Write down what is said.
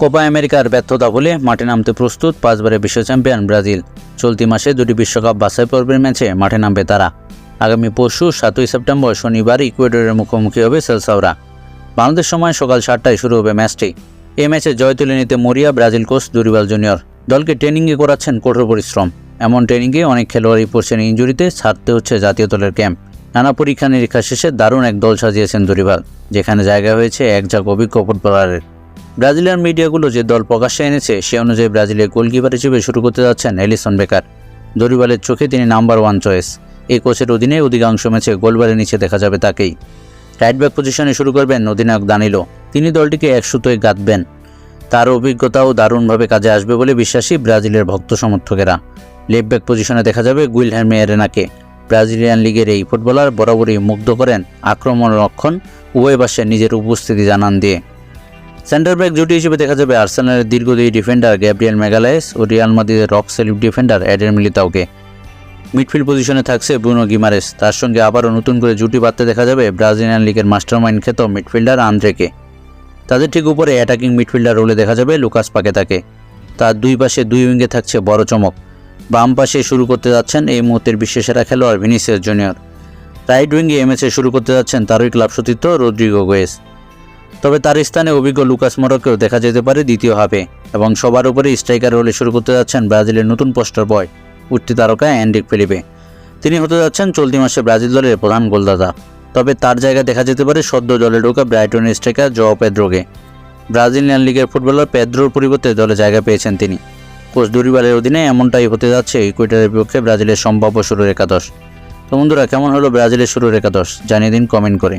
Copa আমেরিকার ব্যর্থতা বলে মাঠে নামতে প্রস্তুত পাঁচবারের বিশ্ব চ্যাম্পিয়ন ব্রাজিল। চলতি মাসে দুটি বিশ্বকাপ বাছাই পর্বের ম্যাচে মাঠে নামবে তারা। আগামী পরশু সাতই সেপ্টেম্বর শনিবার ইকুয়েডরের মুখোমুখি হবে সেলসাওরা। বাংলাদেশ সময় সকাল সাতটায় শুরু হবে ম্যাচটি। এই ম্যাচে জয় তুলে নিতে মরিয়া ব্রাজিল কোচ দুরিবাল জুনিয়র। দলকে ট্রেনিংয়ে করাচ্ছেন কঠোর পরিশ্রম। এমন ট্রেনিংয়ে অনেক খেলোয়াড়ই পড়ছেন ইঞ্জুরিতে, ছাড়তে হচ্ছে জাতীয় দলের ক্যাম্প। নানা পরীক্ষা নিরীক্ষা শেষে দারুণ এক দল সাজিয়েছেন দুরিবাল, যেখানে জায়গা হয়েছে এক ঝাঁক অভিজ্ঞ ফুটবলারের। ব্রাজিলিয়ান মিডিয়াগুলো যে দল প্রকাশ্যে এনেছে, সে অনুযায়ী ব্রাজিলের গোলকিপার হিসেবে শুরু করতে যাচ্ছেন এলিসন বেকার। দরিবালের চোখে তিনি নাম্বার ওয়ান চয়েস। এই কোচের অধীনে অধিকাংশ ম্যাচে গোলবারের নিচে দেখা যাবে তাকেই। রাইট ব্যাক পজিশনে শুরু করবেন অধিনায়ক দানিলো। তিনি দলটিকে এক সুতোয় গাঁথবেন। তার অভিজ্ঞতাও দারুণভাবে কাজে আসবে বলে বিশ্বাসী ব্রাজিলের ভক্ত সমর্থকেরা। লেফট ব্যাক পজিশনে দেখা যাবে গুইলহ্যামে এরেনাকে। ব্রাজিলিয়ান লিগের এই ফুটবলার বরাবরই মুগ্ধ করেন আক্রমণ রক্ষণ উভয় পাশে নিজের উপস্থিতি জানান দিয়ে। সেন্টার ব্যাক জুটি হিসেবে দেখা যাবে আর্সেনালের দীর্ঘদেহী ডিফেন্ডার গ্যাব্রিয়েল মেগালায়েস ও রিয়াল মাদ্রিদের রক সেলিফ ডিফেন্ডার অ্যাডের মিলিতাওকে মিডফিল্ড পজিশনে থাকছে ব্রুনো গিমারেস তার সঙ্গে আবারও নতুন করে জুটি বাঁধতে দেখা যাবে ব্রাজিলিয়ান লিগের মাস্টারমাইন্ড খ্যাত মিডফিল্ডার আন্দ্রেকে তাদের ঠিক উপরে অ্যাটাকিং মিডফিল্ডার রোলে দেখা যাবে লুকাস পাকেতাকে তার দুই পাশে দুই উইঙ্গে থাকছে বড় চমক। বাম পাশে শুরু করতে যাচ্ছেন এই মুহূর্তের বিশ্বসেরা খেলোয়াড় ভিনিসিয়াস জুনিয়র রাইট উইঙ্গে এমএসএ শুরু করতে যাচ্ছেন তারই ক্লাব সতীর্থ রদ্রিগো গোয়েস তবে তার স্থানে অভিজ্ঞ লুকাস মরকেও দেখা যেতে পারে দ্বিতীয় হাফে, এবং সবার উপরে স্ট্রাইকার রোলে শুরু করতে যাচ্ছেন ব্রাজিলের নতুন পোস্টার বয়, উঠতি তারকা অ্যান্ড্রিক ফিলিপে। তিনি হতে যাচ্ছেন চলতি মাসে ব্রাজিল দলের প্রধান গোলদাতা। তবে তার জায়গা দেখা যেতে পারে সদ্য দলে ঢোকা ব্রাইটনের স্ট্রাইকার জো পেদ্রোকে। ব্রাজিলিয়ান লিগের ফুটবলার পেদ্রোর পরিবর্তে দলে জায়গা পেয়েছেন তিনি। কোচ দুরিবালের অধীনে এমনটাই হতে যাচ্ছে ইকুয়েটারের বিপক্ষে ব্রাজিলের সম্ভাব্য শুরুর একাদশ। তো বন্ধুরা, কেমন হলো ব্রাজিলের শুরুর একাদশ? জানিয়ে দিন কমেন্ট করে।